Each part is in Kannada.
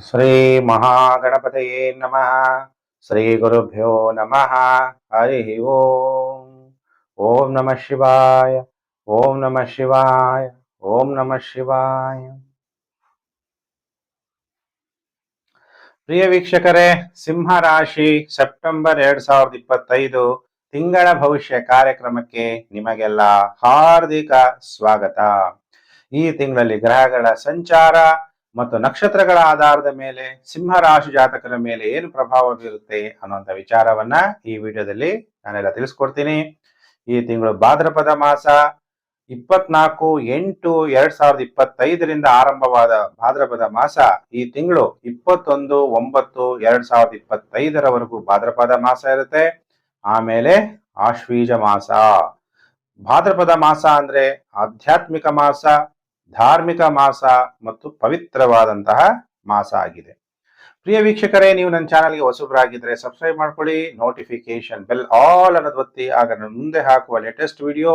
ಶ್ರೀ ಮಹಾಗಣಪತಯೇ ನಮಃ ಶ್ರೀ ಗುರುಭ್ಯೋ ನಮಃ ಹರಿ ಓಂ ಓಂ ನಮಃ ಶಿವಾಯ ಓಂ ನಮಃ ಶಿವಾಯ ಓಂ ನಮಃ ಶಿವಾಯ ಪ್ರಿಯ ವೀಕ್ಷಕರೇ ಸಿಂಹ ರಾಶಿ ಸೆಪ್ಟೆಂಬರ್ ಎರಡ್ ಸಾವಿರದ ಇಪ್ಪತ್ತೈದು ತಿಂಗಳ ಭವಿಷ್ಯ ಕಾರ್ಯಕ್ರಮಕ್ಕೆ ನಿಮಗೆಲ್ಲ ಹಾರ್ದಿಕ ಸ್ವಾಗತ. ಈ ತಿಂಗಳಲ್ಲಿ ಗ್ರಹಗಳ ಸಂಚಾರ ಮತ್ತು ನಕ್ಷತ್ರಗಳ ಆಧಾರದ ಮೇಲೆ ಸಿಂಹ ರಾಶಿ ಜಾತಕರ ಮೇಲೆ ಏನು ಪ್ರಭಾವ ಬೀರುತ್ತೆ ಅನ್ನುವಂಥ ವಿಚಾರವನ್ನ ಈ ವಿಡಿಯೋದಲ್ಲಿ ನಾನೆಲ್ಲ ತಿಳಿಸ್ಕೊಡ್ತೀನಿ. ಈ ತಿಂಗಳು ಭಾದ್ರಪದ ಮಾಸ ಇಪ್ಪತ್ನಾಲ್ಕು ಎಂಟು ಎರಡ್ ಸಾವಿರದ ಇಪ್ಪತ್ತೈದರಿಂದ ಆರಂಭವಾದ ಭಾದ್ರಪದ ಮಾಸ ಈ ತಿಂಗಳು ಇಪ್ಪತ್ತೊಂದು ಒಂಬತ್ತು ಎರಡ್ ಸಾವಿರದ ಇಪ್ಪತ್ತೈದರವರೆಗೂ ಭಾದ್ರಪದ ಮಾಸ ಇರುತ್ತೆ. ಆಮೇಲೆ ಆಶ್ವೀಜ ಮಾಸ. ಭಾದ್ರಪದ ಮಾಸ ಅಂದ್ರೆ ಆಧ್ಯಾತ್ಮಿಕ ಮಾಸ. ಧಾರ್ಮಿಕ ಮಾಸ ಮತ್ತು ಪವಿತ್ರವಾದಂತಹ ಮಾಸ ಆಗಿದೆ. ಪ್ರಿಯ ವೀಕ್ಷಕರೇ, ನೀವು ನನ್ನ ಚಾನಲ್ಗೆ ಹೊಸಬರಾಗಿದ್ರೆ ಸಬ್ಸ್ಕ್ರೈಬ್ ಮಾಡ್ಕೊಳ್ಳಿ ನೋಟಿಫಿಕೇಶನ್ ಬೆಲ್ ಆಲ್ ಅನ್ನೋದು ಒತ್ತಿ, ಆಗ ನಾನು ಮುಂದೆ ಹಾಕುವ ಲೇಟೆಸ್ಟ್ ವಿಡಿಯೋ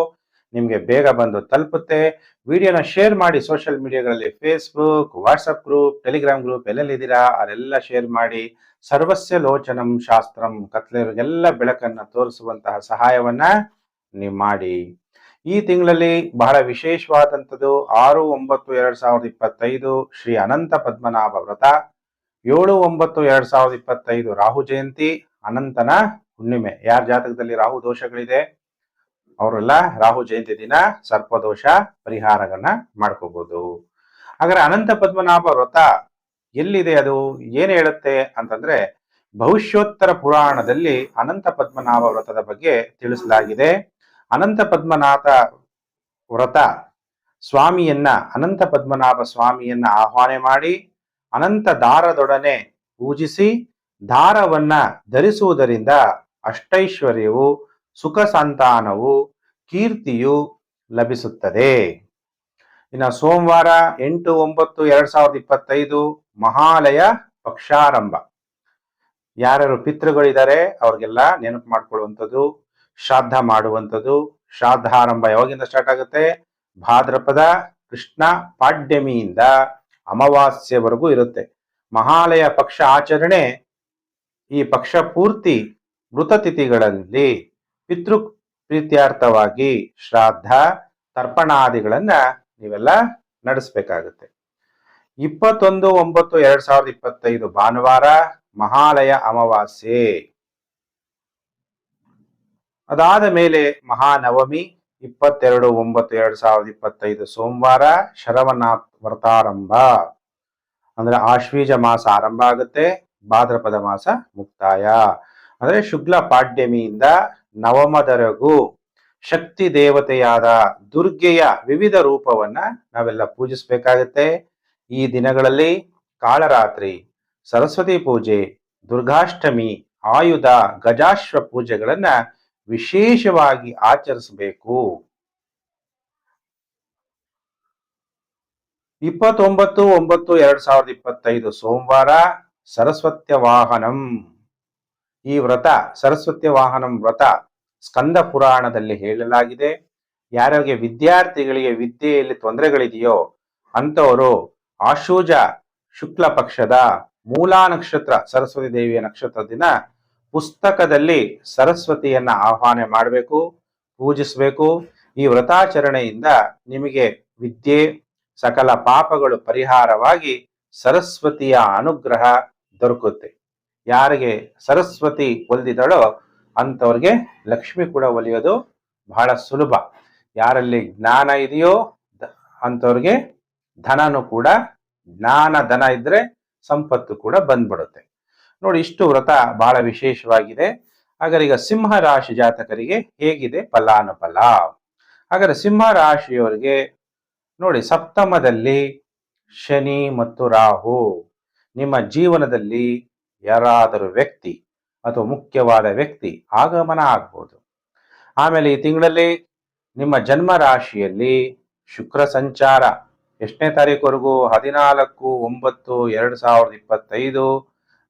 ನಿಮಗೆ ಬೇಗ ಬಂದು ತಲುಪುತ್ತೆ. ವಿಡಿಯೋನ ಶೇರ್ ಮಾಡಿ social ಮೀಡಿಯಾಗಳಲ್ಲಿ Facebook WhatsApp group Telegram group ಎಲ್ಲೆಲ್ಲಿದ್ದೀರಾ, ಅಲ್ಲೆಲ್ಲ ಶೇರ್ ಮಾಡಿ. ಸರ್ವಸ್ಯ ಲೋಚನಂ ಶಾಸ್ತ್ರಂ ಕತ್ಲೆಯವರಿಗೆಲ್ಲ ಬೆಳಕನ್ನು ತೋರಿಸುವಂತಹ ಸಹಾಯವನ್ನ ನೀವು ಮಾಡಿ. ಈ ತಿಂಗಳಲ್ಲಿ ಬಹಳ ವಿಶೇಷವಾದಂಥದ್ದು ಆರು ಒಂಬತ್ತು ಎರಡ್ ಸಾವಿರದ ಇಪ್ಪತ್ತೈದು ಶ್ರೀ ಅನಂತ ಪದ್ಮನಾಭ ವ್ರತ, ಏಳು ಒಂಬತ್ತು ಎರಡ್ ಸಾವಿರದ ಇಪ್ಪತ್ತೈದು ರಾಹು ಜಯಂತಿ, ಅನಂತನ ಹುಣ್ಣಿಮೆ. ಯಾರ ಜಾತಕದಲ್ಲಿ ರಾಹು ದೋಷಗಳಿದೆ? ಅವರೆಲ್ಲ ರಾಹು ಜಯಂತಿ ದಿನ ಸರ್ಪದೋಷ ಪರಿಹಾರಗಳನ್ನ ಮಾಡ್ಕೋಬಹುದು ಹಾಗಾದ್ರೆ ಅನಂತ ಪದ್ಮನಾಭ ವ್ರತ ಎಲ್ಲಿದೆ ಅದು? ಏನು ಹೇಳುತ್ತೆ ಅಂತಂದ್ರೆ ಭವಿಷ್ಯೋತ್ತರ ಪುರಾಣದಲ್ಲಿ ಅನಂತ ಪದ್ಮನಾಭ ವ್ರತದ ಬಗ್ಗೆ ತಿಳಿಸಲಾಗಿದೆ. ಅನಂತ ಪದ್ಮನಾಥ ವ್ರತ ಸ್ವಾಮಿಯನ್ನ, ಅನಂತ ಪದ್ಮನಾಭ ಸ್ವಾಮಿಯನ್ನ ಆಹ್ವಾನೆ ಮಾಡಿ, ಅನಂತ ದಾರದೊಡನೆ ಪೂಜಿಸಿ, ದಾರವನ್ನ ಧರಿಸುವುದರಿಂದ ಅಷ್ಟೈಶ್ವರ್ಯವು, ಸುಖ ಸಂತಾನವು, ಕೀರ್ತಿಯು ಲಭಿಸುತ್ತದೆ. ಇನ್ನು ಸೋಮವಾರ ಎಂಟು ಒಂಬತ್ತು ಎರಡ್ ಸಾವಿರದ ಇಪ್ಪತ್ತೈದು ಮಹಾಲಯ ಪಕ್ಷಾರಂಭ. ಯಾರ್ಯಾರು ಪಿತೃಗಳಿದ್ದಾರೆ, ಅವ್ರಿಗೆಲ್ಲ ನೆನಪು ಮಾಡ್ಕೊಳ್ಳುವಂಥದ್ದು. ಶ್ರಾದ್ದ ಮಾಡುವಂಥದ್ದು. ಶ್ರಾದ್ದಾರಂಭ ಯಾವಾಗಿಂದ ಸ್ಟಾರ್ಟ್ ಆಗುತ್ತೆ? ಭಾದ್ರಪದ ಕೃಷ್ಣ ಪಾಡ್ಯಮಿಯಿಂದ ಅಮಾವಾಸ್ಯವರೆಗೂ ಇರುತ್ತೆ. ಮಹಾಲಯ ಪಕ್ಷ ಆಚರಣೆ, ಈ ಪಕ್ಷ ಪೂರ್ತಿ ಮೃತತಿಥಿಗಳಲ್ಲಿ ಪಿತೃ ಪ್ರೀತ್ಯಾರ್ಥವಾಗಿ ಶ್ರಾದ್ದ ತರ್ಪಣಾದಿಗಳನ್ನ ನೀವೆಲ್ಲ ನಡೆಸಬೇಕಾಗುತ್ತೆ. ಇಪ್ಪತ್ತೊಂದು, ಒಂಬತ್ತು, ಎರಡ್ ಸಾವಿರದ ಇಪ್ಪತ್ತೈದು ಭಾನುವಾರ ಮಹಾಲಯ ಅಮಾವಾಸ್ಯೆ. ಅದಾದ ಮೇಲೆ ಮಹಾನವಮಿ ಇಪ್ಪತ್ತೆರಡು ಒಂಬತ್ತು ಎರಡ್ ಸಾವಿರದ ಇಪ್ಪತ್ತೈದು ಸೋಮವಾರ ಶರವನಾಥ್ ವ್ರತಾರಂಭ. ಅಂದ್ರೆ ಆಶ್ವೀಜ ಮಾಸ ಆರಂಭ ಆಗುತ್ತೆ, ಭಾದ್ರಪದ ಮಾಸ ಮುಕ್ತಾಯ. ಅಂದ್ರೆ ಶುಕ್ಲ ಪಾಡ್ಯಮಿಯಿಂದ ನವಮದರೆಗೂ ಶಕ್ತಿ ದೇವತೆಯಾದ ದುರ್ಗೆಯ ವಿವಿಧ ರೂಪವನ್ನ ನಾವೆಲ್ಲ ಪೂಜಿಸಬೇಕಾಗತ್ತೆ. ಈ ದಿನಗಳಲ್ಲಿ ಕಾಳರಾತ್ರಿ, ಸರಸ್ವತಿ ಪೂಜೆ, ದುರ್ಗಾಷ್ಟಮಿ, ಆಯುಧ, ಗಜಾಶ್ವ ಪೂಜೆಗಳನ್ನ ವಿಶೇಷವಾಗಿ ಆಚರಿಸಬೇಕು. ಇಪ್ಪತ್ತೊಂಬತ್ತು, ಒಂಬತ್ತು, ಎರಡ್ ಸಾವಿರದ ಇಪ್ಪತ್ತೈದು ಸೋಮವಾರ ಸರಸ್ವತ್ಯ ವಾಹನಂ. ಈ ವ್ರತ, ಸರಸ್ವತ್ಯ ವಾಹನಂ ವ್ರತ ಸ್ಕಂದ ಪುರಾಣದಲ್ಲಿ ಹೇಳಲಾಗಿದೆ. ಯಾರಿಗೆ ವಿದ್ಯಾರ್ಥಿಗಳಿಗೆ ವಿದ್ಯೆಯಲ್ಲಿ ತೊಂದರೆಗಳಿದೆಯೋ ಅಂಥವರು ಆಶೂಜ ಶುಕ್ಲ ಪಕ್ಷದ ಮೂಲಾ ನಕ್ಷತ್ರ ಸರಸ್ವತಿ ದೇವಿಯ ನಕ್ಷತ್ರ ದಿನ ಪುಸ್ತಕದಲ್ಲಿ ಸರಸ್ವತಿಯನ್ನ ಆಹ್ವಾನ ಮಾಡಬೇಕು, ಪೂಜಿಸಬೇಕು. ಈ ವ್ರತಾಚರಣೆಯಿಂದ ನಿಮಗೆ ವಿದ್ಯೆ, ಸಕಲ ಪಾಪಗಳು ಪರಿಹಾರವಾಗಿ ಸರಸ್ವತಿಯ ಅನುಗ್ರಹ ದೊರಕುತ್ತೆ. ಯಾರಿಗೆ ಸರಸ್ವತಿ ಒಲಿದಿದಳೋ ಅಂಥವ್ರಿಗೆ ಲಕ್ಷ್ಮಿ ಕೂಡ ಒಲಿಯೋದು ಬಹಳ ಸುಲಭ. ಯಾರಲ್ಲಿ ಜ್ಞಾನ ಇದೆಯೋ ಅಂಥವ್ರಿಗೆ ಧನನು ಕೂಡ ಜ್ಞಾನ ಧನ ಇದ್ರೆ ಸಂಪತ್ತು ಕೂಡ ಬಂದ್ಬಿಡುತ್ತೆ. ನೋಡಿ ಇಷ್ಟು ವ್ರತ ಬಹಳ ವಿಶೇಷವಾಗಿದೆ. ಹಾಗಾದ್ರೆ ಈಗ ಸಿಂಹ ರಾಶಿ ಜಾತಕರಿಗೆ ಹೇಗಿದೆ ಫಲಾನುಫಲ? ಹಾಗಾದ್ರೆ ಸಿಂಹ ರಾಶಿಯವರಿಗೆ ನೋಡಿ ಸಪ್ತಮದಲ್ಲಿ ಶನಿ ಮತ್ತು ರಾಹು ನಿಮ್ಮ ಜೀವನದಲ್ಲಿ ಯಾರಾದರೂ ವ್ಯಕ್ತಿ ಅಥವಾ ಮುಖ್ಯವಾದ ವ್ಯಕ್ತಿ ಆಗಮನ ಆಗ್ಬೋದು. ಆಮೇಲೆ ಈ ತಿಂಗಳಲ್ಲಿ ನಿಮ್ಮ ಜನ್ಮ ರಾಶಿಯಲ್ಲಿ ಶುಕ್ರ ಸಂಚಾರ. ಎಷ್ಟನೇ ತಾರೀಕುವರೆಗೂ ಹದಿನಾಲ್ಕು, ಒಂಬತ್ತು, ಎರಡು ಸಾವಿರದ ಇಪ್ಪತ್ತೈದು.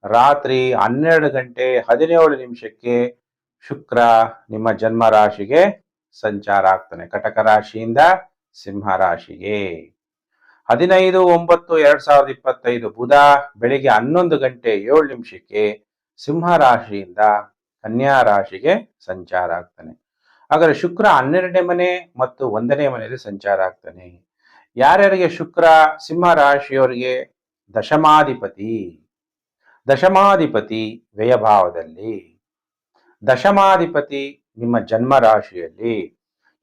ರಾತ್ರಿ ಹನ್ನೆರಡು ಗಂಟೆ ಹದಿನೇಳು ನಿಮಿಷಕ್ಕೆ ಶುಕ್ರ ನಿಮ್ಮ ಜನ್ಮ ರಾಶಿಗೆ ಸಂಚಾರ ಆಗ್ತಾನೆ. ಕಟಕ ರಾಶಿಯಿಂದ ಸಿಂಹ ರಾಶಿಗೆ. ಹದಿನೈದು, ಒಂಬತ್ತು, ಎರಡ್ ಸಾವಿರದ ಇಪ್ಪತ್ತೈದು ಬುಧ ಬೆಳಿಗ್ಗೆ ಹನ್ನೊಂದು ಗಂಟೆ ಏಳು ನಿಮಿಷಕ್ಕೆ ಸಿಂಹ ರಾಶಿಯಿಂದ ಕನ್ಯಾ ರಾಶಿಗೆ ಸಂಚಾರ ಆಗ್ತಾನೆ. ಹಾಗಾದ್ರೆ ಶುಕ್ರ ಹನ್ನೆರಡನೇ ಮನೆ ಮತ್ತು ಒಂದನೇ ಮನೆಯಲ್ಲಿ ಸಂಚಾರ ಆಗ್ತಾನೆ. ಯಾರ್ಯಾರಿಗೆ ಶುಕ್ರ? ಸಿಂಹ ರಾಶಿಯವರಿಗೆ ದಶಮಾಧಿಪತಿ. ದಶಮಾಧಿಪತಿ ವ್ಯಯಭಾವದಲ್ಲಿ. ದಶಮಾಧಿಪತಿ ನಿಮ್ಮ ಜನ್ಮ ರಾಶಿಯಲ್ಲಿ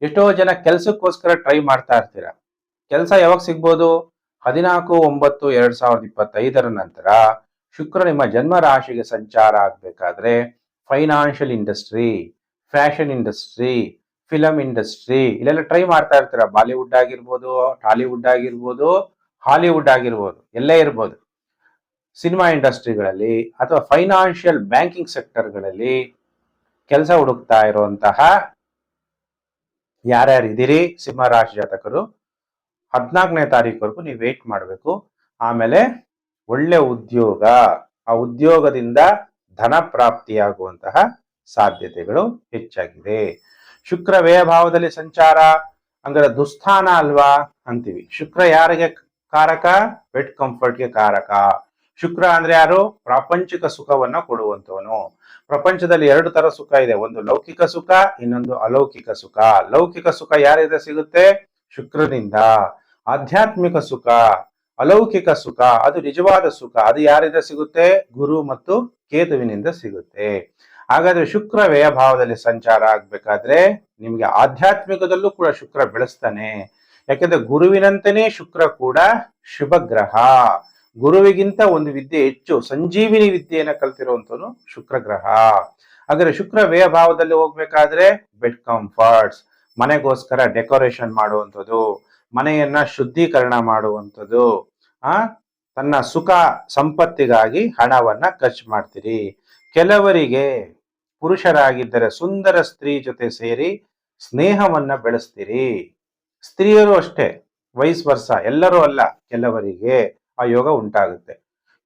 ಎಷ್ಟೋ ಜನ ಕೆಲಸಕ್ಕೋಸ್ಕರ ಟ್ರೈ ಮಾಡ್ತಾ ಇರ್ತೀರ. ಕೆಲಸ ಯಾವಾಗ ಸಿಗ್ಬೋದು? ಹದಿನಾಲ್ಕು, ಒಂಬತ್ತು, ಎರಡ್ ಸಾವಿರದ ಇಪ್ಪತ್ತೈದರ ನಂತರ ಶುಕ್ರ ನಿಮ್ಮ ಜನ್ಮ ರಾಶಿಗೆ ಸಂಚಾರ ಆಗಬೇಕಾದ್ರೆ financial industry, fashion industry, film industry ಇಲ್ಲೆಲ್ಲ ಟ್ರೈ ಮಾಡ್ತಾ ಇರ್ತೀರ. ಬಾಲಿವುಡ್ ಆಗಿರ್ಬೋದು, ಟಾಲಿವುಡ್ ಆಗಿರ್ಬೋದು, ಹಾಲಿವುಡ್ ಆಗಿರ್ಬೋದು, ಎಲ್ಲೇ ಇರ್ಬೋದು. ಸಿನಿಮಾ ಇಂಡಸ್ಟ್ರಿಗಳಲ್ಲಿ ಅಥವಾ ಫೈನಾನ್ಷಿಯಲ್ ಬ್ಯಾಂಕಿಂಗ್ ಸೆಕ್ಟರ್ಗಳಲ್ಲಿ ಕೆಲಸ ಹುಡುಕ್ತಾ ಇರುವಂತಹ ಯಾರ್ಯಾರು ಇದ್ದೀರಿ? ಸಿಂಹರಾಶಿ ಜಾತಕರು. ಹದಿನಾಲ್ಕನೇ ತಾರೀಕುವರೆಗೂ ನೀವು ವೇಟ್ ಮಾಡಬೇಕು. ಆಮೇಲೆ ಒಳ್ಳೆ ಉದ್ಯೋಗ. ಆ ಉದ್ಯೋಗದಿಂದ ಧನ ಪ್ರಾಪ್ತಿಯಾಗುವಂತಹ ಸಾಧ್ಯತೆಗಳು ಹೆಚ್ಚಾಗಿದೆ ಶುಕ್ರ ವ್ಯಯಭಾವದಲ್ಲಿ ಸಂಚಾರ ಅಂದ್ರೆ ದುಸ್ಥಾನ ಅಲ್ವಾ? ಅಂತೀವಿ. ಶುಕ್ರ ಯಾರಿಗೆ ಕಾರಕ? ವೆಟ್ ಕಂಫರ್ಟ್ಗೆ ಕಾರಕ. ಶುಕ್ರ ಅಂದ್ರೆ ಯಾರು? ಪ್ರಾಪಂಚಿಕ ಸುಖವನ್ನ ಕೊಡುವಂತವನು ಪ್ರಪಂಚದಲ್ಲಿ ಎರಡು ತರ ಸುಖ ಇದೆ. ಒಂದು ಲೌಕಿಕ ಸುಖ, ಇನ್ನೊಂದು ಅಲೌಕಿಕ ಸುಖ. ಲೌಕಿಕ ಸುಖ ಯಾರಿಂದ ಸಿಗುತ್ತೆ? ಶುಕ್ರನಿಂದ. ಆಧ್ಯಾತ್ಮಿಕ ಸುಖ, ಅಲೌಕಿಕ ಸುಖ, ಅದು ನಿಜವಾದ ಸುಖ. ಅದು ಯಾರಿಂದ ಸಿಗುತ್ತೆ? ಗುರು ಮತ್ತು ಕೇತುವಿನಿಂದ ಸಿಗುತ್ತೆ. ಹಾಗಾದ್ರೆ ಶುಕ್ರ ವ್ಯಯಭಾವದಲ್ಲಿ ಸಂಚಾರ ಆಗ್ಬೇಕಾದ್ರೆ ನಿಮ್ಗೆ ಆಧ್ಯಾತ್ಮಿಕದಲ್ಲೂ ಕೂಡ ಶುಕ್ರ ಬೆಳೆಸ್ತಾನೆ. ಯಾಕೆಂದ್ರೆ ಗುರುವಿನಂತೆಯೇ ಶುಕ್ರ ಕೂಡ ಶುಭ ಗ್ರಹ ಗುರುವಿಗಿಂತ ಒಂದು ವಿದ್ಯೆ ಹೆಚ್ಚು ಸಂಜೀವಿನಿ ವಿದ್ಯೆಯನ್ನ ಕಲ್ತಿರುವಂತನು ಶುಕ್ರ ಗ್ರಹ ಹಾಗಾದ್ರೆ ಶುಕ್ರ ವ್ಯಯ ಭಾವದಲ್ಲಿ ಹೋಗ್ಬೇಕಾದ್ರೆ ಬೆಡ್ ಕಂಫರ್ಟ್ಸ್, ಮನೆಗೋಸ್ಕರ ಡೆಕೋರೇಷನ್ ಮಾಡುವಂಥದ್ದು, ಮನೆಯನ್ನ ಶುದ್ಧೀಕರಣ ಮಾಡುವಂಥದ್ದು, ಆ, ತನ್ನ ಸುಖ ಸಂಪತ್ತಿಗಾಗಿ ಹಣವನ್ನ ಖರ್ಚು ಮಾಡ್ತೀರಿ. ಕೆಲವರಿಗೆ ಪುರುಷರಾಗಿದ್ದರೆ ಸುಂದರ ಸ್ತ್ರೀ ಜೊತೆ ಸೇರಿ ಸ್ನೇಹವನ್ನ ಬೆಳೆಸ್ತೀರಿ. ಸ್ತ್ರೀಯರು ಅಷ್ಟೇ ವಯಸ್ ವರ್ಷ ಎಲ್ಲರೂ ಅಲ್ಲ, ಕೆಲವರಿಗೆ. ಆ ಯೋಗ ಉಂಟಾಗುತ್ತೆ.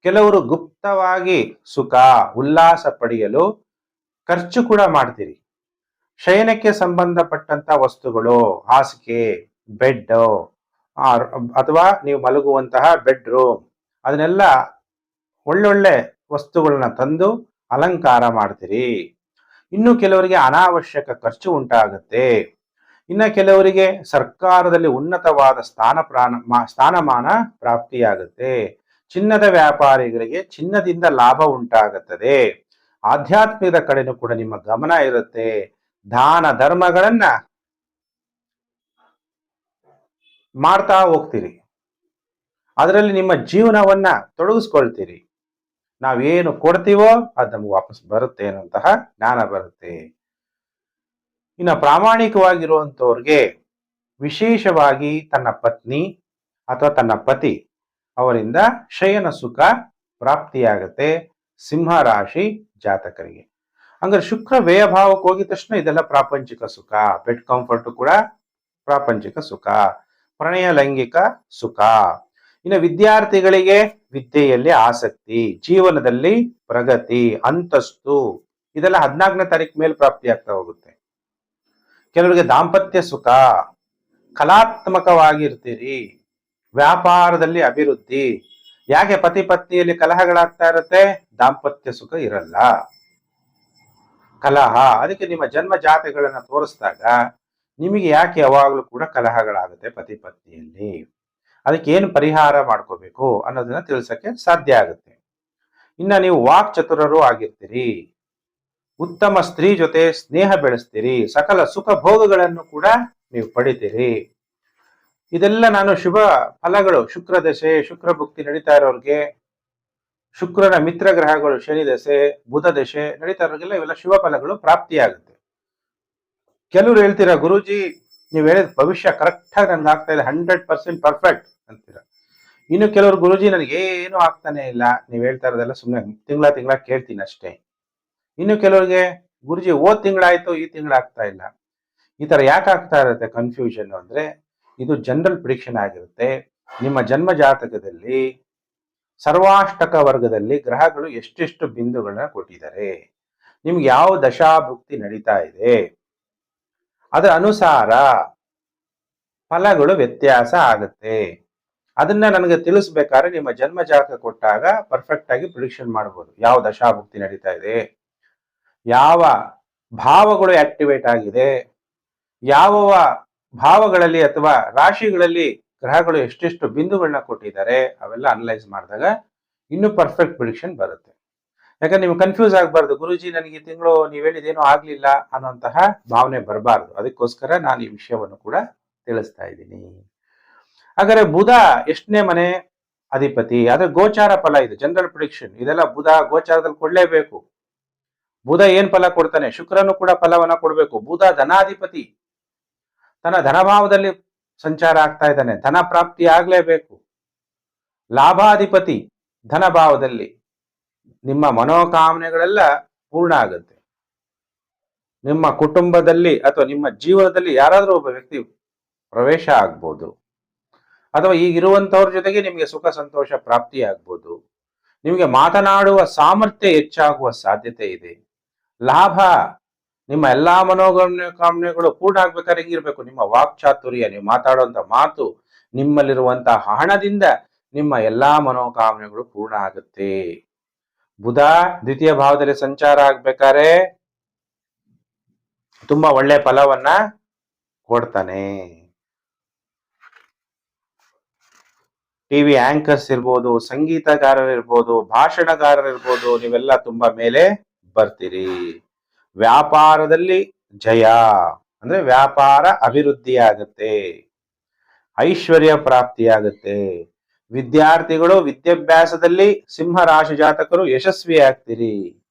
ಕೆಲವರು ಗುಪ್ತವಾಗಿ ಸುಖ, ಉಲ್ಲಾಸ ಪಡೆಯಲು ಖರ್ಚು ಕೂಡ ಮಾಡ್ತೀರಿ. ಶಯನಕ್ಕೆ ಸಂಬಂಧಪಟ್ಟಂತ ವಸ್ತುಗಳು, ಹಾಸಿಗೆ ಬೆಡ್ ಅಥವಾ ನೀವು ಮಲಗುವಂತಹ ಬೆಡ್ರೂಮ್, ಅದನ್ನೆಲ್ಲ ಒಳ್ಳೊಳ್ಳೆ ವಸ್ತುಗಳನ್ನ ತಂದು ಅಲಂಕಾರ ಮಾಡ್ತೀರಿ. ಇನ್ನು ಕೆಲವರಿಗೆ ಅನಾವಶ್ಯಕ ಖರ್ಚು ಉಂಟಾಗುತ್ತೆ. ಇನ್ನ ಕೆಲವರಿಗೆ ಸರ್ಕಾರದಲ್ಲಿ ಉನ್ನತವಾದ ಸ್ಥಾನ ಪ್ರಾಣ ಸ್ಥಾನಮಾನ ಪ್ರಾಪ್ತಿಯಾಗುತ್ತೆ. ಚಿನ್ನದ ವ್ಯಾಪಾರಿಗಳಿಗೆ ಚಿನ್ನದಿಂದ ಲಾಭ ಉಂಟಾಗುತ್ತದೆ. ಆಧ್ಯಾತ್ಮಿಕದ ಕಡೆನೂ ಕೂಡ ನಿಮ್ಮ ಗಮನ ಇರುತ್ತೆ. ದಾನ ಧರ್ಮಗಳನ್ನ ಮಾಡ್ತಾ ಹೋಗ್ತೀರಿ. ಅದರಲ್ಲಿ ನಿಮ್ಮ ಜೀವನವನ್ನ ತೊಡಗಿಸ್ಕೊಳ್ತೀರಿ. ನಾವೇನು ಕೊಡ್ತೀವೋ ಅದು ನಮ್ಗೆ ವಾಪಸ್ ಬರುತ್ತೆ ಅನ್ನುವಂತಹ ಜ್ಞಾನ ಬರುತ್ತೆ. ಇನ್ನು ಪ್ರಾಮಾಣಿಕವಾಗಿರುವಂಥವ್ರಿಗೆ ವಿಶೇಷವಾಗಿ ತನ್ನ ಪತ್ನಿ ಅಥವಾ ತನ್ನ ಪತಿ ಅವರಿಂದ ಶಯನ ಸುಖ ಪ್ರಾಪ್ತಿಯಾಗತ್ತೆ ಸಿಂಹ ರಾಶಿ ಜಾತಕರಿಗೆ. ಹಂಗಾರೆ ಶುಕ್ರ ವ್ಯಯಭಾವಕ್ಕೆ ಹೋಗಿದ ತಕ್ಷಣ ಇದೆಲ್ಲ ಪ್ರಾಪಂಚಿಕ ಸುಖ, ಬೆಡ್ ಕಂಫರ್ಟ್ ಕೂಡ ಪ್ರಾಪಂಚಿಕ ಸುಖ, ಪ್ರಣಯ ಲೈಂಗಿಕ ಸುಖ. ಇನ್ನು ವಿದ್ಯಾರ್ಥಿಗಳಿಗೆ ವಿದ್ಯೆಯಲ್ಲಿ ಆಸಕ್ತಿ, ಜೀವನದಲ್ಲಿ ಪ್ರಗತಿ, ಅಂತಸ್ತು ಇದೆಲ್ಲ ಹದಿನಾಲ್ಕನೇ ತಾರೀಕು ಮೇಲೆ ಪ್ರಾಪ್ತಿ ಆಗ್ತಾ ಹೋಗುತ್ತೆ. ಕೆಲವರಿಗೆ ದಾಂಪತ್ಯ ಸುಖ, ಕಲಾತ್ಮಕವಾಗಿರ್ತೀರಿ, ವ್ಯಾಪಾರದಲ್ಲಿ ಅಭಿವೃದ್ಧಿ, ಯಾಕೆ ಪತಿ ಪತ್ನಿಯಲ್ಲಿ ಕಲಹಗಳಾಗ್ತಾ ಇರುತ್ತೆ? ದಾಂಪತ್ಯ ಸುಖ ಇರಲ್ಲ. ಕಲಹ, ಅದಕ್ಕೆ ನಿಮ್ಮ ಜನ್ಮ ಜಾತಿಗಳನ್ನ ತೋರಿಸಿದಾಗ ನಿಮಗೆ ಯಾಕೆ ಯಾವಾಗಲೂ ಕೂಡ ಕಲಹಗಳಾಗುತ್ತೆ ಪತಿ ಪತ್ನಿಯಲ್ಲಿ? ಅದಕ್ಕೆ ಏನು ಪರಿಹಾರ ಮಾಡ್ಕೋಬೇಕು ಅನ್ನೋದನ್ನ ತಿಳಿಸಕ್ಕೆ ಸಾಧ್ಯ ಆಗುತ್ತೆ. ಇನ್ನ ನೀವು ವಾಕ್ ಚತುರರು ಆಗಿರ್ತೀರಿ. ಉತ್ತಮ ಸ್ತ್ರೀ ಜೊತೆ ಸ್ನೇಹ ಬೆಳೆಸ್ತೀರಿ, ಸಕಲ ಸುಖ ಭೋಗಗಳನ್ನು ಕೂಡ ನೀವು ಪಡಿತೀರಿ. ಇದೆಲ್ಲ ನಾನು ಶುಭ ಫಲಗಳು. ಶುಕ್ರ ದಶೆ, ಶುಕ್ರ ಭುಕ್ತಿ ನಡೀತಾ ಇರೋರಿಗೆ, ಶುಕ್ರನ ಮಿತ್ರ ಗ್ರಹಗಳು ಶನಿ ದಶೆ, ಬುಧ ದಶೆ ನಡೀತಾ ಇರೋರಿಗೆಲ್ಲ ಇವೆಲ್ಲ ಶುಭ ಫಲಗಳು ಪ್ರಾಪ್ತಿಯಾಗುತ್ತೆ. ಕೆಲವರು ಹೇಳ್ತೀರಾ, ಗುರುಜಿ, ನೀವು ಹೇಳಿದ ಭವಿಷ್ಯ ಕರೆಕ್ಟ್ ಆಗಿ ನನ್ಗೆ ಆಗ್ತಾ ಇದೆ ಹಂಡ್ರೆಡ್ ಪರ್ಸೆಂಟ್ ಪರ್ಫೆಕ್ಟ್ ಅಂತೀರಾ. ಇನ್ನು ಕೆಲವರು ಗುರುಜಿ ನನಗೆ ಏನು ಆಗ್ತಾನೆ ಇಲ್ಲ. ನೀವು ಹೇಳ್ತಾ ಇರೋದೆಲ್ಲ ಸುಮ್ಮನೆ ತಿಂಗಳ ತಿಂಗಳ ಕೇಳ್ತೀನಿ ಅಷ್ಟೇ. ಇನ್ನು ಕೆಲವರಿಗೆ ಗುರುಜಿ ಓದ್ ತಿಂಗಳಾಯ್ತು, ಈ ತಿಂಗಳಾಗ್ತಾ ಇಲ್ಲ. ಈ ತರ ಯಾಕೆ ಆಗ್ತಾ ಇರುತ್ತೆ ಕನ್ಫ್ಯೂಷನ್ ಅಂದ್ರೆ, ಇದು ಜನರಲ್ ಪ್ರಿಡಿಕ್ಷನ್ ಆಗಿರುತ್ತೆ. ನಿಮ್ಮ ಜನ್ಮ ಜಾತಕದಲ್ಲಿ, ಸರ್ವಾಷ್ಟಕ ವರ್ಗದಲ್ಲಿ ಗ್ರಹಗಳು ಎಷ್ಟೆಷ್ಟು ಬಿಂದುಗಳನ್ನ ಕೊಟ್ಟಿದ್ದಾರೆ? ನಿಮ್ಗೆ ಯಾವ ದಶಾಭುಕ್ತಿ ನಡೀತಾ ಇದೆ? ಅದರ ಅನುಸಾರ ಫಲಗಳು ವ್ಯತ್ಯಾಸ ಆಗುತ್ತೆ. ಅದನ್ನ ನನಗೆ ತಿಳಿಸ್ಬೇಕಾದ್ರೆ ನಿಮ್ಮ ಜನ್ಮ ಜಾತಕ ಕೊಟ್ಟಾಗ ಪರ್ಫೆಕ್ಟ್ ಆಗಿ ಪ್ರಿಡಿಕ್ಷನ್ ಮಾಡಬಹುದು ಯಾವ ದಶಾಭುಕ್ತಿ ನಡೀತಾ ಇದೆ? ಯಾವ ಭಾವಗಳು ಆಕ್ಟಿವೇಟ್ ಆಗಿದೆ? ಯಾವ ಭಾವಗಳಲ್ಲಿ ಅಥವಾ ರಾಶಿಗಳಲ್ಲಿ ಗ್ರಹಗಳು ಎಷ್ಟೆಷ್ಟು ಬಿಂದುಗಳನ್ನ ಕೊಟ್ಟಿದ್ದಾರೆ? ಅವೆಲ್ಲ ಅನಲೈಸ್ ಮಾಡಿದಾಗ ಇನ್ನೂ ಪರ್ಫೆಕ್ಟ್ ಪ್ರಿಡಿಕ್ಷನ್ ಬರುತ್ತೆ. ಯಾಕಂದ್ರೆ ನೀವು ಕನ್ಫ್ಯೂಸ್ ಆಗಬಾರ್ದು. ಗುರುಜಿ ನನಗೆ ತಿಂಗಳು ನೀವು ಹೇಳಿದೇನೋ ಆಗ್ಲಿಲ್ಲ ಅನ್ನೋಂತಹ ಭಾವನೆ ಬರಬಾರ್ದು. ಅದಕ್ಕೋಸ್ಕರ ನಾನು ಈ ವಿಷಯವನ್ನು ಕೂಡ ತಿಳಿಸ್ತಾ ಇದ್ದೀನಿ. ಹಾಗಾದ್ರೆ ಬುಧ ಎಷ್ಟನೇ ಮನೆ ಅಧಿಪತಿ? ಆದ್ರೆ ಗೋಚಾರ ಫಲ ಇದು. ಜನರಲ್ ಪ್ರಿಡಿಕ್ಷನ್ ಇದೆಲ್ಲ ಬುಧ ಗೋಚಾರದಲ್ಲಿ ಕೊಡ್ಲೇಬೇಕು. ಬುಧ ಏನ್ ಫಲ ಕೊಡ್ತಾನೆ? ಶುಕ್ರನು ಕೂಡ ಫಲವನ್ನ ಕೊಡಬೇಕು. ಬುಧ ಧನಾಧಿಪತಿ. ತನ್ನ ಧನಭಾವದಲ್ಲಿ ಸಂಚಾರ ಆಗ್ತಾ ಇದ್ದಾನೆ. ಧನ ಪ್ರಾಪ್ತಿ ಆಗ್ಲೇಬೇಕು. ಲಾಭಾಧಿಪತಿ ಧನಭಾವದಲ್ಲಿ. ನಿಮ್ಮ ಮನೋಕಾಮನೆಗಳೆಲ್ಲ ಪೂರ್ಣ ಆಗುತ್ತೆ. ನಿಮ್ಮ ಕುಟುಂಬದಲ್ಲಿ ಅಥವಾ ನಿಮ್ಮ ಜೀವನದಲ್ಲಿ ಯಾರಾದರೂ ಒಬ್ಬ ವ್ಯಕ್ತಿ ಪ್ರವೇಶ ಆಗ್ಬೋದು. ಅಥವಾ ಈಗಿರುವಂತವ್ರ ಜೊತೆಗೆ ನಿಮಗೆ ಸುಖ, ಸಂತೋಷ, ಪ್ರಾಪ್ತಿ ಆಗ್ಬೋದು. ನಿಮಗೆ ಮಾತನಾಡುವ ಸಾಮರ್ಥ್ಯ ಹೆಚ್ಚಾಗುವ ಸಾಧ್ಯತೆ ಇದೆ. ಲಾಭ. ನಿಮ್ಮ ಎಲ್ಲಾ ಮನೋಕಾಮನೆಗಳು ಪೂರ್ಣ ಆಗ್ಬೇಕಾದ್ರೆ ಹೆಂಗಿರ್ಬೇಕು. ನಿಮ್ಮ ವಾಕ್ಚಾತುರ್ಯ ನೀವು ಮಾತಾಡುವಂತ ಮಾತು, ನಿಮ್ಮಲ್ಲಿರುವಂತಹ ಹಣದಿಂದ ನಿಮ್ಮ ಎಲ್ಲಾ ಮನೋಕಾಮನೆಗಳು ಪೂರ್ಣ ಆಗುತ್ತೆ. ಬುಧ ದ್ವಿತೀಯ ಭಾವದಲ್ಲಿ ಸಂಚಾರ ಆಗ್ಬೇಕಾರೆ ತುಂಬಾ ಒಳ್ಳೆ ಫಲವನ್ನ ಕೊಡ್ತಾನೆ. ಟಿವಿ ಆಂಕರ್ಸ್ ಇರ್ಬೋದು, ಸಂಗೀತಗಾರರಿರ್ಬೋದು, ಭಾಷಣಗಾರರಿರ್ಬೋದು, ನೀವೆಲ್ಲ ತುಂಬಾ ಮೇಲೆ ಬರ್ತೀರಿ. ವ್ಯಾಪಾರದಲ್ಲಿ ಜಯ. ಅಂದ್ರೆ ವ್ಯಾಪಾರ ಅಭಿವೃದ್ಧಿ ಆಗುತ್ತೆ ಐಶ್ವರ್ಯ ಪ್ರಾಪ್ತಿಯಾಗತ್ತೆ. ವಿದ್ಯಾರ್ಥಿಗಳು ವಿದ್ಯಾಭ್ಯಾಸದಲ್ಲಿ ಸಿಂಹ ರಾಶಿ ಜಾತಕರು ಯಶಸ್ವಿ ಆಗ್ತೀರಿ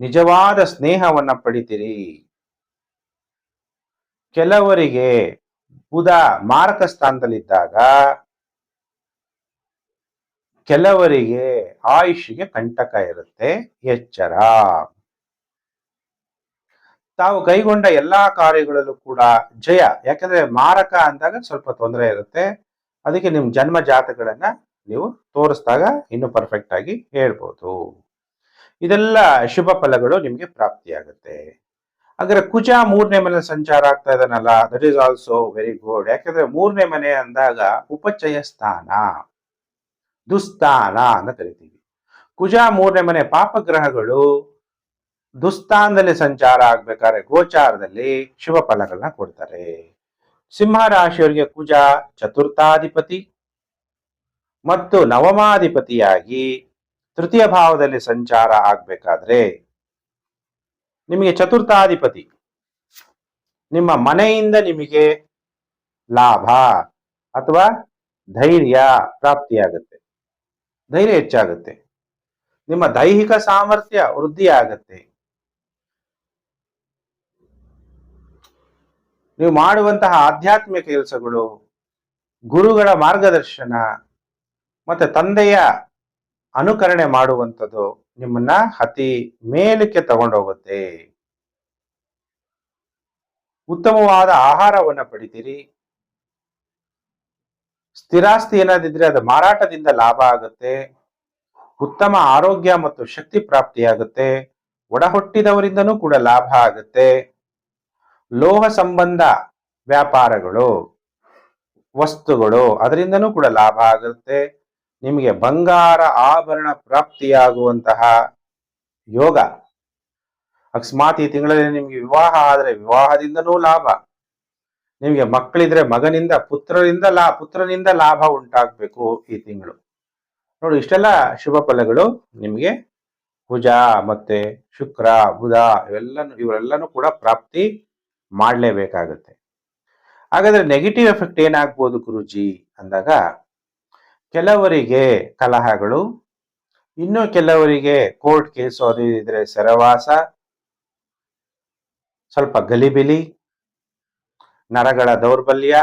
ನಿಜವಾದ ಸ್ನೇಹವನ್ನ ಪಡಿತೀರಿ. ಕೆಲವರಿಗೆ ಬುಧ ಮಾರಕ ಸ್ಥಾನದಲ್ಲಿದ್ದಾಗ ಕೆಲವರಿಗೆ ಆಯುಷ್ಗೆ ಕಂಟಕ ಇರುತ್ತೆ. ಎಚ್ಚರ. ತಾವು ಕೈಗೊಂಡ ಎಲ್ಲಾ ಕಾರ್ಯಗಳಲ್ಲೂ ಕೂಡ ಜಯ, ಯಾಕಂದ್ರೆ ಮಾರಕ ಅಂದಾಗ ಸ್ವಲ್ಪ ತೊಂದರೆ ಇರುತ್ತೆ. ಅದಕ್ಕೆ ನಿಮ್ ಜನ್ಮ ಜಾತಗಳನ್ನ ನೀವು ತೋರಿಸಿದಾಗ ಇನ್ನು ಪರ್ಫೆಕ್ಟ್ ಆಗಿ ಹೇಳ್ಬೋದು. ಇದೆಲ್ಲ ಶುಭ ಫಲಗಳು ನಿಮ್ಗೆ ಪ್ರಾಪ್ತಿಯಾಗುತ್ತೆ. ಹಾಗಾದ್ರೆ ಕುಜ ಮೂರನೇ ಮನೆ ಸಂಚಾರ ಆಗ್ತಾ ಇದ್ದಾನಲ್ಲ that is also very good ಯಾಕಂದ್ರೆ ಮೂರನೇ ಮನೆ ಅಂದಾಗ ಉಪಚಯ ಸ್ಥಾನ, ದುಸ್ಥಾನ ಅಂತ ಕರಿತೀವಿ. ಕುಜ ಮೂರನೇ ಮನೆ ಪಾಪಗ್ರಹಗಳು ದುಸ್ಥಾನದಲ್ಲಿ ಸಂಚಾರ ಆಗ್ಬೇಕಾದ್ರೆ ಗೋಚಾರದಲ್ಲಿ ಶುಭ ಫಲಗಳನ್ನ ಕೊಡ್ತಾರೆ. ಸಿಂಹ ರಾಶಿಯವರಿಗೆ ಕುಜ ಚತುರ್ಥಾಧಿಪತಿ ಮತ್ತು ನವಮಾಧಿಪತಿಯಾಗಿ ತೃತೀಯ ಭಾವದಲ್ಲಿ ಸಂಚಾರ ಆಗ್ಬೇಕಾದ್ರೆ ನಿಮಗೆ ಚತುರ್ಥಾಧಿಪತಿ, ನಿಮ್ಮ ಮನೆಯಿಂದ ನಿಮಗೆ ಲಾಭ ಅಥವಾ ಧೈರ್ಯ ಪ್ರಾಪ್ತಿಯಾಗುತ್ತೆ. ಧೈರ್ಯ ಹೆಚ್ಚಾಗುತ್ತೆ. ನಿಮ್ಮ ದೈಹಿಕ ಸಾಮರ್ಥ್ಯ ವೃದ್ಧಿ ಆಗುತ್ತೆ ನೀವು ಮಾಡುವಂತಹ ಆಧ್ಯಾತ್ಮಿಕ ಕೆಲಸಗಳು, ಗುರುಗಳ ಮಾರ್ಗದರ್ಶನ, ಮತ್ತೆ ತಂದೆಯ ಅನುಕರಣೆ ಮಾಡುವಂಥದ್ದು ನಿಮ್ಮನ್ನ ಅತಿ ಮೇಲಕ್ಕೆ ತಗೊಂಡೋಗುತ್ತೆ. ಉತ್ತಮವಾದ ಆಹಾರವನ್ನ ಪಡಿತೀರಿ. ಸ್ಥಿರಾಸ್ತಿ ಏನಾದಿದ್ರೆ ಅದು ಮಾರಾಟದಿಂದ ಲಾಭ ಆಗುತ್ತೆ. ಉತ್ತಮ ಆರೋಗ್ಯ ಮತ್ತು ಶಕ್ತಿ ಪ್ರಾಪ್ತಿಯಾಗುತ್ತೆ. ಒಡಹುಟ್ಟಿದವರಿಂದನೂ ಕೂಡ ಲಾಭ ಆಗುತ್ತೆ. ಲೋಹ ಸಂಬಂಧ ವ್ಯಾಪಾರಗಳು, ವಸ್ತುಗಳು, ಅದರಿಂದನೂ ಕೂಡ ಲಾಭ ಆಗುತ್ತೆ. ನಿಮಗೆ ಬಂಗಾರ ಆಭರಣ ಪ್ರಾಪ್ತಿಯಾಗುವಂತಹ ಯೋಗ. ಅಕಸ್ಮಾತ್ ಈ ತಿಂಗಳಲ್ಲಿ ನಿಮಗೆ ವಿವಾಹ ಆದರೆ ವಿವಾಹದಿಂದನೂ ಲಾಭ. ನಿಮಗೆ ಮಕ್ಕಳಿದ್ರೆ ಮಗನಿಂದ ಪುತ್ರರಿಂದ ಲಾ, ಪುತ್ರನಿಂದ ಲಾಭ ಉಂಟಾಗಬೇಕು ಈ ತಿಂಗಳು. ನೋಡಿ, ಇಷ್ಟೆಲ್ಲ ಶುಭ ಫಲಗಳು ನಿಮಗೆ. ಕುಜ ಮತ್ತೆ ಶುಕ್ರ, ಬುಧ, ಇವೆಲ್ಲನೂ, ಇವರೆಲ್ಲನೂ ಕೂಡ ಪ್ರಾಪ್ತಿ ಮಾಡಲೇಬೇಕಾಗುತ್ತೆ. ಹಾಗಾದರೆ ನೆಗೆಟಿವ್ ಎಫೆಕ್ಟ್ ಏನಾಗ್ಬೋದು ಗುರುಜಿ? ಅಂದಾಗ ಕೆಲವರಿಗೆ ಕಲಹಗಳು, ಇನ್ನು ಕೆಲವರಿಗೆ ಕೋರ್ಟ್ ಕೇಸು ಅದು ಇದ್ರೆ ಸೆರವಾಸ, ಸ್ವಲ್ಪ ಗಲಿಬಿಲಿ, ನರಗಳ ದೌರ್ಬಲ್ಯ,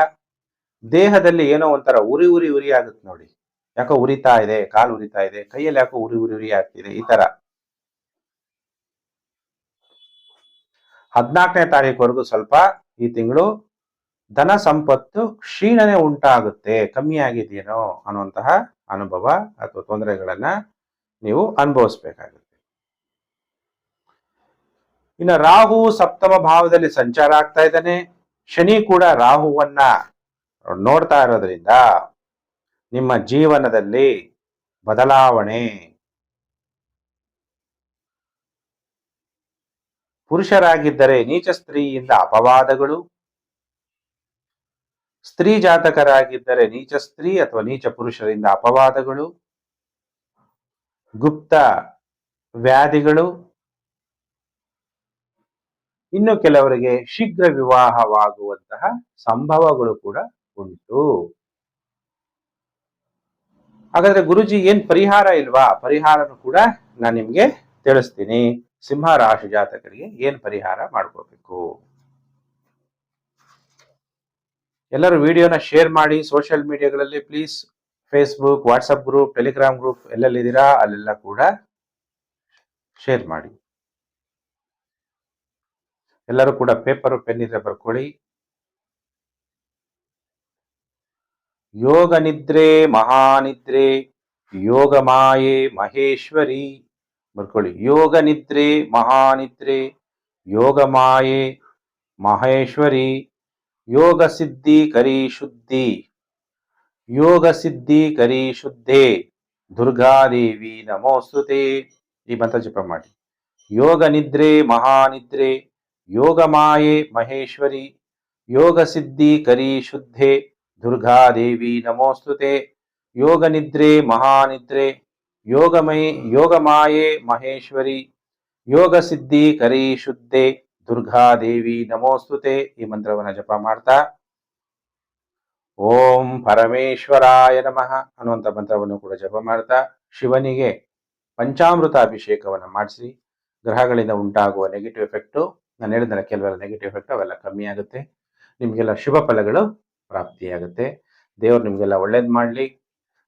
ದೇಹದಲ್ಲಿ ಏನೋ ಒಂಥರ ಉರಿ ಉರಿ ಉರಿ ಆಗುತ್ತೆ ನೋಡಿ. ಯಾಕೋ ಉರಿತಾ ಇದೆ, ಕಾಲು ಉರಿತಾ ಇದೆ, ಕೈಯಲ್ಲಿ ಯಾಕೋ ಉರಿ ಉರಿ ಉರಿ ಆಗ್ತಿದೆ, ಈ ತರ ಹದಿನಾಲ್ಕನೇ ತಾರೀಕುವರೆಗೂ ಸ್ವಲ್ಪ ಈ ತಿಂಗಳು ಧನ ಸಂಪತ್ತು ಕ್ಷೀಣನೆ ಉಂಟಾಗುತ್ತೆ ಕಮ್ಮಿ ಆಗಿದೆಯೇನೋ ಅನ್ನುವಂತಹ ಅನುಭವ ಅಥವಾ ತೊಂದರೆಗಳನ್ನ ನೀವು ಅನುಭವಿಸ್ಬೇಕಾಗುತ್ತೆ. ಇನ್ನು ರಾಹು ಸಪ್ತಮ ಭಾವದಲ್ಲಿ ಸಂಚಾರ ಆಗ್ತಾ ಇದ್ದಾನೆ. ಶನಿ ಕೂಡ ರಾಹುವನ್ನ ನೋಡ್ತಾ ಇರೋದ್ರಿಂದ ನಿಮ್ಮ ಜೀವನದಲ್ಲಿ ಬದಲಾವಣೆ ಪುರುಷರಾಗಿದ್ದರೆ ನೀಚ ಸ್ತ್ರೀಯಿಂದ ಅಪವಾದಗಳು. ಸ್ತ್ರೀ ಜಾತಕರಾಗಿದ್ದರೆ ನೀಚ ಸ್ತ್ರೀ ಅಥವಾ ನೀಚ ಪುರುಷರಿಂದ ಅಪವಾದಗಳು. ಗುಪ್ತ ವ್ಯಾಧಿಗಳು. ಇನ್ನು ಕೆಲವರಿಗೆ ಶೀಘ್ರ ವಿವಾಹವಾಗುವಂತಹ ಸಂಭವಗಳು ಕೂಡ ಉಂಟು. ಹಾಗಾದ್ರೆ ಗುರುಜಿ ಏನ್ ಪರಿಹಾರ ಇಲ್ವಾ? ಪರಿಹಾರನು ಕೂಡ ನಾನು ನಿಮ್ಗೆ ತಿಳಿಸ್ತೀನಿ. ಸಿಂಹ ರಾಶಿ ಜಾತಕರಿಗೆ ಏನ್ ಪರಿಹಾರ ಮಾಡ್ಕೋಬೇಕು? ಎಲ್ಲರೂ ವಿಡಿಯೋನ ಶೇರ್ ಮಾಡಿ social ಮೀಡಿಯಾಗಳಲ್ಲಿ please Facebook WhatsApp group Telegram group ಎಲ್ಲೆಲ್ಲಿದ್ದೀರಾ ಅಲ್ಲೆಲ್ಲ ಕೂಡ ಶೇರ್ ಮಾಡಿ. ಎಲ್ಲರೂ ಕೂಡ ಪೇಪರ್ ಪೆನ್ ಇದ್ರೆ ಬರ್ಕೊಳ್ಳಿ. ಯೋಗ ನಿದ್ರೆ, ಮಹಾನಿದ್ರೆ, ಯೋಗ ಮಾಯೆ, ಮಹೇಶ್ವರಿ. ಬರ್ಕೊಳ್ಳಿ ಯೋಗ ನಿದ್ರೆ ಮಹಾನಿದ್ರೆ ಯೋಗ ಮಾಯೆ ಮಹೇಶ್ವರಿ ಯೋಗ ಸಿದ್ಧಿ ಕರಿ ಶುದ್ಧಿ ಯೋಗ ಸಿದ್ಧಿ ಕರಿ ಶುದ್ಧೆ ದುರ್ಗಾದೇವಿ ನಮೋಸ್ತುತೆ ಈ ಮಂತ್ರ ಜಪ ಮಾಡಿ ಯೋಗ ನಿದ್ರೆ ಮಹಾನಿದ್ರೆ ಯೋಗ ಮಾಯೆ ಮಹೇಶ್ವರಿ ಯೋಗ ಸಿದ್ಧಿ ಕರಿ ಶುದ್ಧೆ ದುರ್ಗಾದೇವಿ ನಮೋಸ್ತುತೆ ಯೋಗ ನಿದ್ರೆ ಮಹಾನಿದ್ರೆ ಯೋಗಮಯ ಯೋಗ ಮಾಯೆ ಮಹೇಶ್ವರಿ ಯೋಗ ಸಿದ್ಧಿ ಕರಿ ಶುದ್ಧೆ ದುರ್ಗಾದೇವಿ ನಮೋಸ್ತುತೆ ಈ ಮಂತ್ರವನ್ನು ಜಪ ಮಾಡ್ತಾ. ಓಂ ಪರಮೇಶ್ವರಾಯ ನಮಃ ಅನ್ನುವಂಥ ಮಂತ್ರವನ್ನು ಕೂಡ ಜಪ ಮಾಡ್ತಾ. ಶಿವನಿಗೆ ಪಂಚಾಮೃತ ಅಭಿಷೇಕವನ್ನು ಮಾಡಿಸಿ. ಗ್ರಹಗಳಿಂದ ಉಂಟಾಗುವ ನೆಗೆಟಿವ್ ಎಫೆಕ್ಟು ನಾನು ಹೇಳಿದ್ರೆ ಕೆಲವೆಲ್ಲ ನೆಗೆಟಿವ್ ಎಫೆಕ್ಟ್ ಅವೆಲ್ಲ ಕಮ್ಮಿ ಆಗುತ್ತೆ. ನಿಮಗೆಲ್ಲ ಶುಭ ಫಲಗಳು ಪ್ರಾಪ್ತಿಯಾಗುತ್ತೆ. ದೇವರು ನಿಮಗೆಲ್ಲ ಒಳ್ಳೇದು ಮಾಡಲಿ.